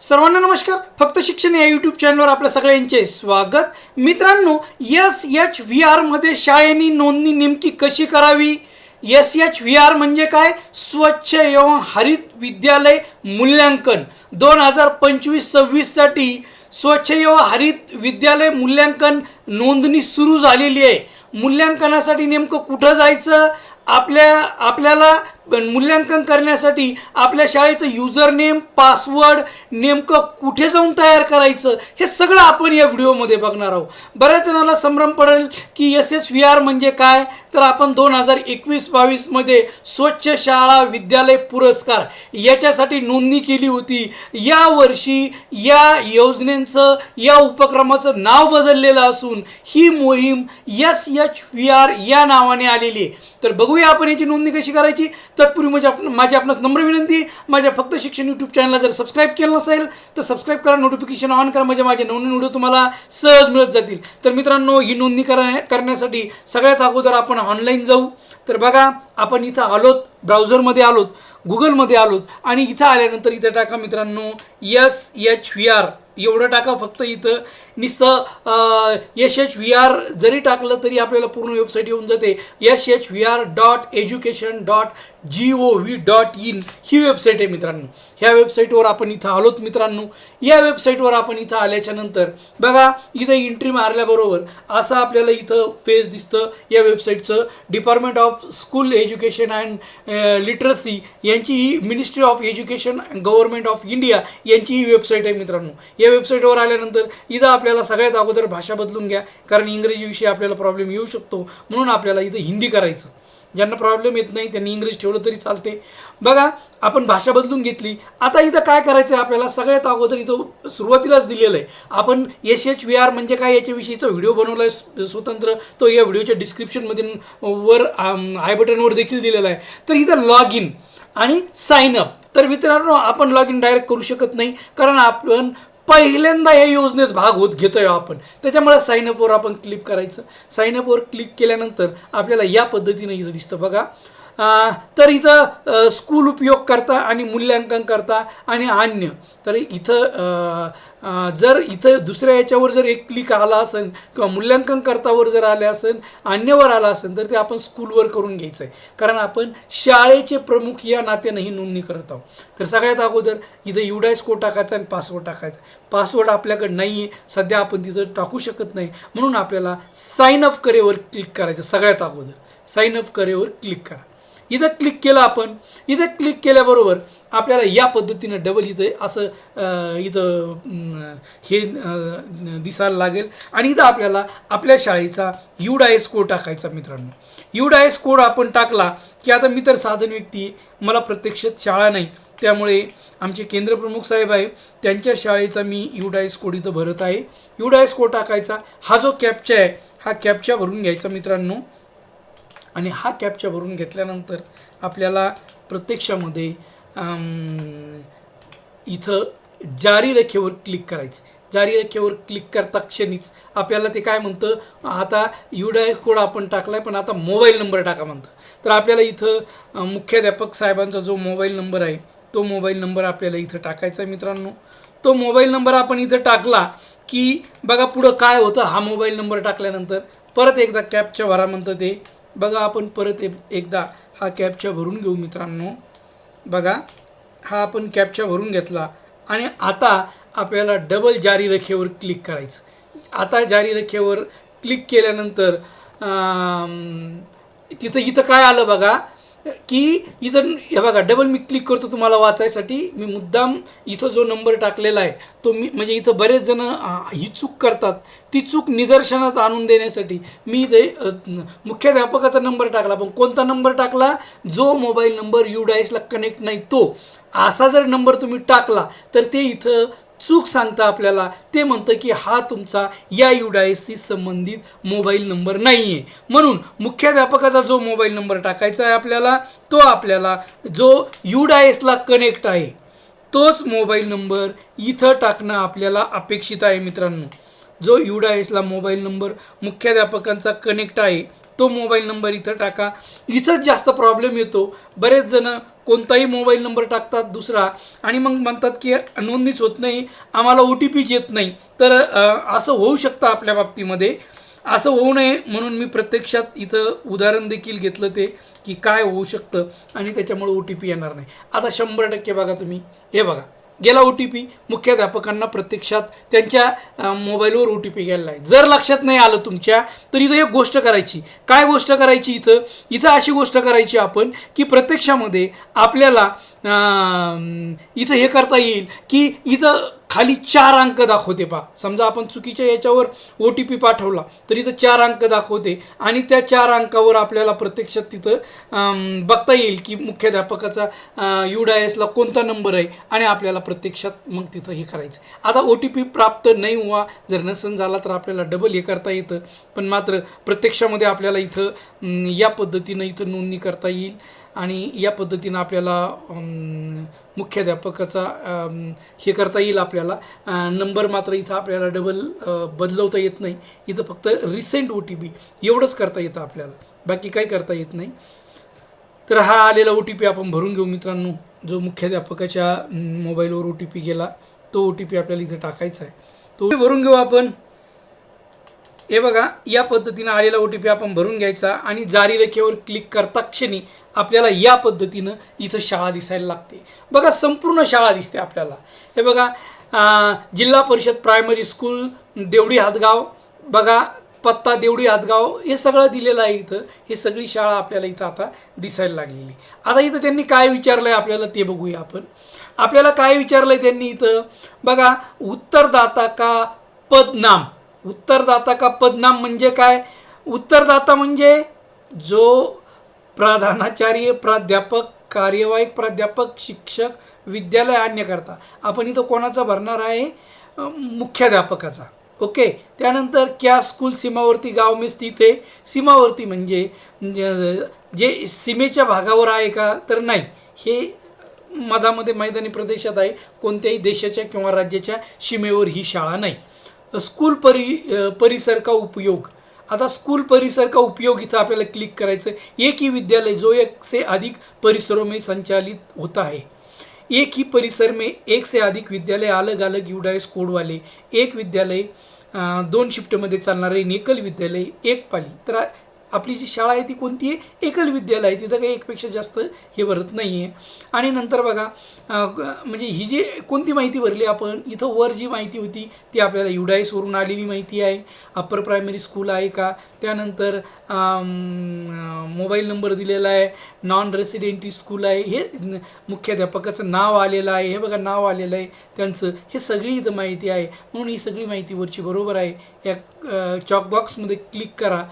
सर्वांना नमस्कार. फक्त शिक्षण या यूट्यूब चॅनलवर आपल्या सगळ्यांचे स्वागत. मित्रांनो एस एच व्ही आरमध्ये शाळेनी नोंदणी नेमकी कशी करावी? एस एच व्ही आर म्हणजे काय? स्वच्छ एवं हरित विद्यालय मूल्यांकन. दोन हजार पंचवीस सव्वीससाठी स्वच्छ एवं हरित विद्यालय मूल्यांकन नोंदणी सुरू झालेली आहे. मूल्यांकनासाठी नेमकं कुठं जायचं? आपल्या आपल्याला मूल्यांकन करण्यासाठी आपल्या शाळेचं युजर नेम पासवर्ड नेमकं कुठे जाऊन तयार करायचं हे सगळं आपण या व्हिडिओमध्ये बघणार आहोत. बऱ्याच जणांना संभ्रम पडेल की एस एस व्ही आर म्हणजे काय? तर आपण दोन हजार एकवीस बावीसमध्ये स्वच्छ शाळा विद्यालय पुरस्कार याच्यासाठी नोंदणी केली होती. यावर्षी या योजनेचं या उपक्रमाचं नाव बदललेलं असून ही मोहीम एस एच व्ही आर या नावाने आलेली आहे. तर बघूया आपण याची नोंदणी कशी करायची. तत्पूर्वी म्हणजे आपण माझी आपणास नम्र विनंती माझ्या फक्त शिक्षण यूट्यूब चॅनलला जर सबस्क्राईब केलं नसेल तर सबस्क्राईब करा नोटिफिकेशन ऑन करा. म्हणजे माझे नवीन व्हिडिओ तुम्हाला सहज मिळत जातील. तर मित्रांनो ही नोंदणी करण्या करण्यासाठी सगळ्यात अगोदर आपण ऑनलाईन जाऊ. तर बघा आपण इथं आलोत ब्राउझरमध्ये आलोत गुगलमध्ये आलोत आणि इथं आल्यानंतर इथं टाका मित्रांनो एस एच व्ही आर एवढं टाका फक्त इथं. नुसतं एस एच व्ही आर जरी टाकलं तरी आपल्याला पूर्ण वेबसाईट येऊन जाते. S H V R dot education dot G O V dot in he website आहे मित्रांनो. ह्या वेबसाईटवर आपण इथं आलोत मित्रांनो. या वेबसाईटवर आपण इथं आल्याच्यानंतर बघा इथं एंट्री मारल्याबरोबर असं आपल्याला इथं पेज दिसतं या वेबसाईटचं department of school education and literacy यांची ही ministry of education government of India यांची ही वेबसाईट आहे मित्रांनो. या वेबसाईटवर आल्यानंतर इथं आपल्याला आपल्याला सगळ्यात अगोदर भाषा बदलून घ्या कारण इंग्रजीविषयी आपल्याला प्रॉब्लेम येऊ शकतो. म्हणून आपल्याला इथं हिंदी करायचं. ज्यांना प्रॉब्लेम येत नाही त्यांनी इंग्रजी ठेवलं तरी चालते. बघा आपण भाषा बदलून घेतली. आता इथं काय करायचं आहे आपल्याला? सगळ्यात अगोदर इथं सुरुवातीलाच दिलेलं आहे. आपण एस एच व्ही आर म्हणजे काय? याच्याविषयीचा व्हिडिओ बनवला आहे स्वतंत्र. तो या व्हिडिओच्या डिस्क्रिप्शनमध्ये वर आय बटनवर देखील दिलेला आहे. तर इथं लॉग इन आणि साइन अप तर मित्रांनो आपण लॉग इन डायरेक्ट करू शकत नाही. कारण आपण पहिल्यांदा या योजनेत भाग होत घेतोय आपण. त्याच्यामुळे साईनअपवर आपण क्लिक करायचं. साईनअपवर क्लिक केल्यानंतर आपल्याला या पद्धतीनं इथं दिसतं बघा. तर इथं स्कूल उपयोग करता आणि मूल्यांकन करता आणि अन्य. तर इथं जर इथं दुसऱ्या याच्यावर जर एक क्लिक आला असेल किंवा मूल्यांकन करतावर जर आले असेल अन्यवर आला असेल तर ते आपण स्कूलवर करून घ्यायचं आहे. कारण आपण शाळेचे प्रमुख या नात्यानं ही नोंदणी करत आहोत. तर सगळ्यात अगोदर इथं युडायस कोड टाकायचा आणि पासवर्ड टाकायचा. पासवर्ड आपल्याकडे नाही आहे सध्या आपण तिथं टाकू शकत नाही. म्हणून आपल्याला साईन अप करेवर क्लिक करायचं सगळ्यात अगोदर. साईन अप करेवर क्लिक करा. इथं क्लिक केलं आपण. इथं क्लिक केल्याबरोबर आपल्याला या पद्धतीनं डबल इथं असं इथं हे दिसायला लागेल. आणि इथं आपल्याला आपल्या शाळेचा युडायस कोड टाकायचा मित्रांनो. युडायस कोड आपण टाकला की आता मी तर साधन व्यक्ती मला प्रत्यक्षात शाळा नाही. त्यामुळे आमचे केंद्रप्रमुख साहेब आहे त्यांच्या शाळेचा मी युडायस कोड इथं भरत आहे. युडायस कोड टाकायचा. हा जो कॅपचा आहे हा कॅपचा भरून घ्यायचा मित्रांनो. आणि हा कॅप्चा भरून घेतल्यानंतर आपल्याला प्रत्यक्षामध्ये इथं जारी रेखेवर क्लिक करायचं. जारी रेखेवर क्लिक करता क्षणीच आपल्याला ते काय म्हणतं आता युडायस कोड आपण टाकलाय पण आता मोबाईल नंबर टाका म्हणतं. तर आपल्याला इथं मुख्याध्यापक साहेबांचा जो मोबाईल नंबर आहे तो मोबाईल नंबर आपल्याला इथं टाकायचा आहे मित्रांनो. तो मोबाईल नंबर आपण इथं टाकला की बघा पुढं काय होतं हा मोबाईल नंबर टाकल्यानंतर परत एकदा कॅपच्या भरा म्हणतं ते बघा आपण परत एक- एकदा हा कॅपचा भरून घेऊ मित्रांनो. बघा हा आपण कॅपचा भरून घेतला. आणि आता आपल्याला डबल जारी रेखेवर क्लिक करायचं. आता जारी रेखेवर क्लिक केल्यानंतर तिथं इथं काय आलं बघा? की इथं हे बघा डबल मी क्लिक करतो तुम्हाला वाचायसाठी. मी मुद्दाम इथं जो नंबर टाकलेला आहे तो मी म्हणजे इथं बरेच जण ही चूक करतात. ती चूक निदर्शनात आणून देण्यासाठी मी इथे मुख्याध्यापकाचा नंबर टाकला. पण कोणता नंबर टाकला? जो मोबाईल नंबर यू डायसला कनेक्ट नाही तो. असा जर नंबर तुम्ही टाकला तर ते इथं चूक सांगतं आपल्याला. ते म्हणतं की हा तुमचा या युडायसशी संबंधित मोबाईल नंबर नाही आहे म्हणून मुख्याध्यापकाचा जो मोबाईल नंबर टाकायचा आहे आपल्याला तो आपल्याला जो युडायसला कनेक्ट आहे तोच मोबाईल नंबर इथं टाकणं आपल्याला अपेक्षित आहे मित्रांनो. जो युडायसला मोबाईल नंबर मुख्याध्यापकांचा कनेक्ट आहे तो मोबाईल नंबर इथं टाका. इथंच जास्त प्रॉब्लेम येतो. बरेच जण कोणताही मोबाईल नंबर टाकतात दुसरा. आणि मग म्हणतात की नोंदणीच होत नाही. आम्हाला ओ टी पीच येत नाही. तर असं होऊ शकतं आपल्या बाबतीमध्ये. असं होऊ नये म्हणून मी प्रत्यक्षात इथं उदाहरण देखील घेतलं ते की काय होऊ शकतं आणि त्याच्यामुळे ओ टी पी येणार नाही. आता शंभर टक्के बघा तुम्ही. हे बघा. गेला ओ टी पी मुख्याध्यापकांना प्रत्यक्षात त्यांच्या मोबाईलवर ओ टी पी गेलेला आहे जर लक्षात नाही आलं तुमच्या तर इथं एक गोष्ट करायची. काय गोष्ट करायची इथं? इथं अशी गोष्ट करायची आपण की प्रत्यक्षामध्ये आपल्याला इथं हे करता येईल की इथं खाली चार अंक दाखवते पा समजा आपण चुकीच्या याच्यावर ओ टी पी पाठवला तर इथं चार अंक दाखवते आणि त्या चार अंकावर आपल्याला प्रत्यक्षात तिथं बघता येईल की मुख्याध्यापकाचा यू डाय एसला कोणता नंबर आहे आणि आपल्याला प्रत्यक्षात मग तिथं हे करायचं. आता ओ टी पी प्राप्त नाही व्हा जर नसन झाला तर आपल्याला डबल हे करता येतं. पण मात्र प्रत्यक्षामध्ये आपल्याला इथं या पद्धतीनं इथं नोंदणी करता येईल आणि या पद्धतीनं आपल्याला मुख्याध्यापकाचा हे करता येईल आपल्याला. नंबर मात्र इथं आपल्याला डबल बदलवता येत नाही. इथं फक्त रिसेंट ओ टी पी एवढंच करता येतं आपल्याला. बाकी काही करता येत नाही. तर हा आलेला ओ टी पी आपण भरून घेऊ मित्रांनो. जो मुख्याध्यापकाच्या मोबाईलवर ओ टी पी गेला तो ओ टी पी आपल्याला इथं टाकायचा आहे. तो भरून घेऊ आपण. हे बघा या पद्धतीनं आलेला ओ टी पी आपण भरून घ्यायचा आणि जारी रेखेवर क्लिक करता क्षणी आपल्याला या पद्धतीनं इथं शाळा दिसायला लागते. बघा संपूर्ण शाळा दिसते आपल्याला. हे बघा जिल्हा परिषद प्रायमरी स्कूल देवडी हातगाव बघा पत्ता देवडी हातगाव हे सगळं दिलेलं आहे इथं. हे सगळी शाळा आपल्याला इथं आता दिसायला लागलेली. आता इथं त्यांनी काय विचारलं आहे आपल्याला ते बघूया आपण. आपल्याला काय विचारलं आहे त्यांनी इथं? बघा उत्तरदाता का पदनाम? उत्तरदाता का पदनाम म्हणजे काय? उत्तरदाता म्हणजे जो प्राधानाचार्य प्राध्यापक कार्यवाहिक प्राध्यापक शिक्षक विद्यालय आणण्याकरता आपण इथं कोणाचा भरणार आहे? मुख्याध्यापकाचा. ओके? त्यानंतर क्या स्कूल सीमावर्ती गाव मी स्थित आहे? सीमावर्ती म्हणजे, म्हणजे जे सीमेच्या भागावर आहे का? तर नाही. हे मधामध्ये मैदानी प्रदेशात आहे. कोणत्याही देशाच्या किंवा राज्याच्या सीमेवर ही शाळा नाही. स्कूल परि परिसर का उपयोग आता स्कूल परिसर का उपयोग इथं आपल्याला क्लिक करायचं एक ही विद्यालय जो एक से अधिक परिसरों में संचालित होता है एक ही परिसर में एक से अधिक विद्यालय अलग अलग युडायस कोडवाले एक विद्यालय दोन शिफ्टमध्ये चालणारे निकल एकल विद्यालय एक पाली. तर आपली जी शाळा आहे ती कोणती आहे? एकल विद्यालय आहे. तिथं काही एकपेक्षा जास्त हे भरत नाही आहे आणि नंतर बघा म्हणजे ही जी कोणती माहिती भरली आपण इथं वर जी माहिती होती ती आपल्याला युडाईसवरून आलेली माहिती आहे. अप्पर प्रायमरी स्कूल आहे का? त्यानंतर मोबाईल नंबर दिलेला आहे नॉन रेसिडेंटी स्कूल आहे हे मुख्याध्यापकाचं नाव आलेलं आहे हे बघा नाव आलेलं आहे त्यांचं हे सगळी इथं माहिती आहे. म्हणून ही सगळी माहिती वरची बरोबर आहे. या चॉकबॉक्समध्ये क्लिक करा.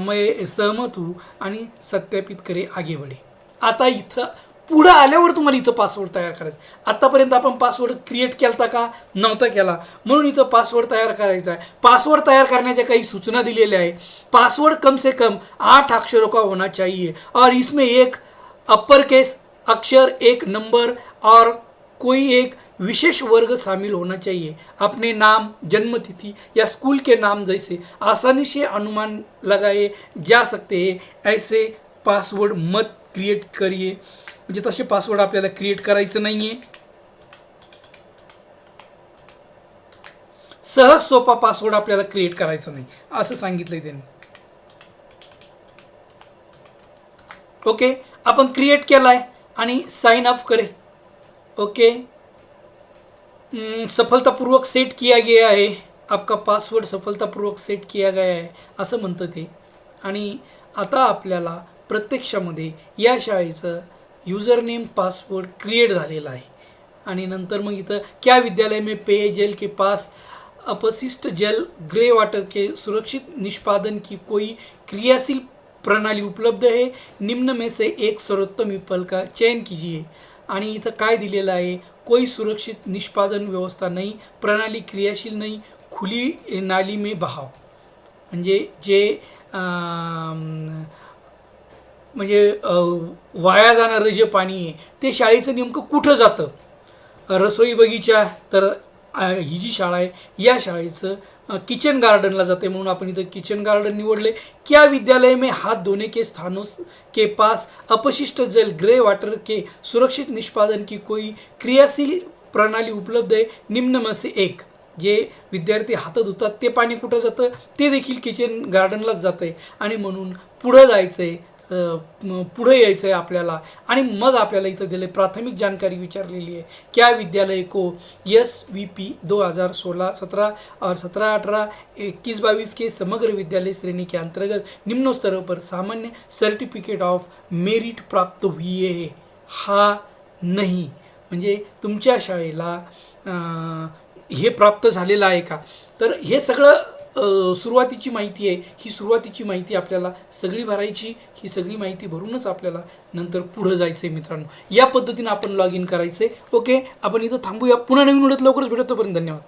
मग सहमत होऊ आणि सत्यापित करे आगे बढे आता इथं पुढं आल्यावर तुम्हाला इथं पासवर्ड तयार करायचा आत्तापर्यंत आपण पासवर्ड क्रिएट केलता का? नव्हता केला. म्हणून इथं पासवर्ड तयार करायचा आहे. पासवर्ड तयार करण्याच्या काही सूचना दिलेल्या आहे पासवर्ड कम से कम आठ अक्षरों का होना चाहिए? और इसमें एक अपर केस अक्षर एक नंबर और कोई एक विशेष वर्ग शामिल होना चाहिए. अपने नाम जन्मतिथि या स्कूल के नाम जैसे आसानी से अनुमान लगाए जा सकते हैं. ऐसे पासवर्ड मत क्रिएट करिए. म्हणजे तसे पासवर्ड आपल्याला क्रिएट करायचं नाही आहे सहज सोपा पासवर्ड आपल्याला क्रिएट करायचा नाही. असं सांगितलंय त्यांनी. ओके आपण क्रिएट केलाय आणि साइन अप करे. ओके सफलतापूर्वक सेट किया गया आहे. आपका पासवर्ड सफलतापूर्वक सेट किया गया आहे. असं म्हणतं ते. आणि आता आपल्याला प्रत्यक्षामध्ये या शाळेचं युजर नेम पासवर्ड क्रिएट झालेला आहे. आणि नंतर मग इथं क्या विद्यालय में पेयजल के पास अपशिष्ट जल ग्रे वाटर के सुरक्षित निष्पादन की कोई क्रियाशील प्रणाली उपलब्ध है? निम्न में से एक सर्वोत्तम विकल्प का चयन कीजिए। आणि इथं काय दिलेलं आहे? कोई सुरक्षित निष्पादन व्यवस्था नाही प्रणाली क्रियाशील नाही खुली नाली में बहाव. म्हणजे जे आ, म्हणजे वाया जाणारं जे पाणी आहे ते शाळेचं नेमकं कुठं जातं? रसोई बगीचा तर ही जी शाळा आहे या शाळेचं किचन गार्डनला जाते म्हणून आपण इथं किचन गार्डन निवडले क्या विद्यालय में हाथ धोने के स्थानों के पास अपशिष्ट जल ग्रे वाटर के सुरक्षित निष्पादन की कोई क्रियाशील प्रणाली उपलब्ध आहे? निम्न में से एक जे विद्यार्थी हात धुतात ते पाणी कुठं जातं? ते देखील किचन गार्डनलाच जातं आहे आणि म्हणून पुढं जायचं आहे पुढं यायचं आहे आपल्याला. आणि मग आपल्याला इथं दिले प्राथमिक जानकारी विचारलेली आहे. क्या विद्यालय को एस वी पी दो हज़ार सोलह सत्रह और सत्रह अठारह इक्कीस बाईस के समग्र विद्यालय श्रेणी के अंतर्गत निम्न स्तरों पर सामान्य सर्टिफिकेट ऑफ मेरिट प्राप्त हुई है? हा नाही. म्हणजे तुमच्या शाळेला हे प्राप्त झालेलं आहे का? तर हे सगळं सुरुवातीची माहिती आहे. ही सुरुवातीची माहिती आपल्याला सगळी भरायची. ही सगळी माहिती भरूनच आपल्याला नंतर पुढं जायचं आहे मित्रांनो. या पद्धतीनं आपण लॉग इन करायचं आहे ओके आपण इथं थांबूया. पुन्हा नवीन उडत लवकरच भेटतोपर्यंत धन्यवाद.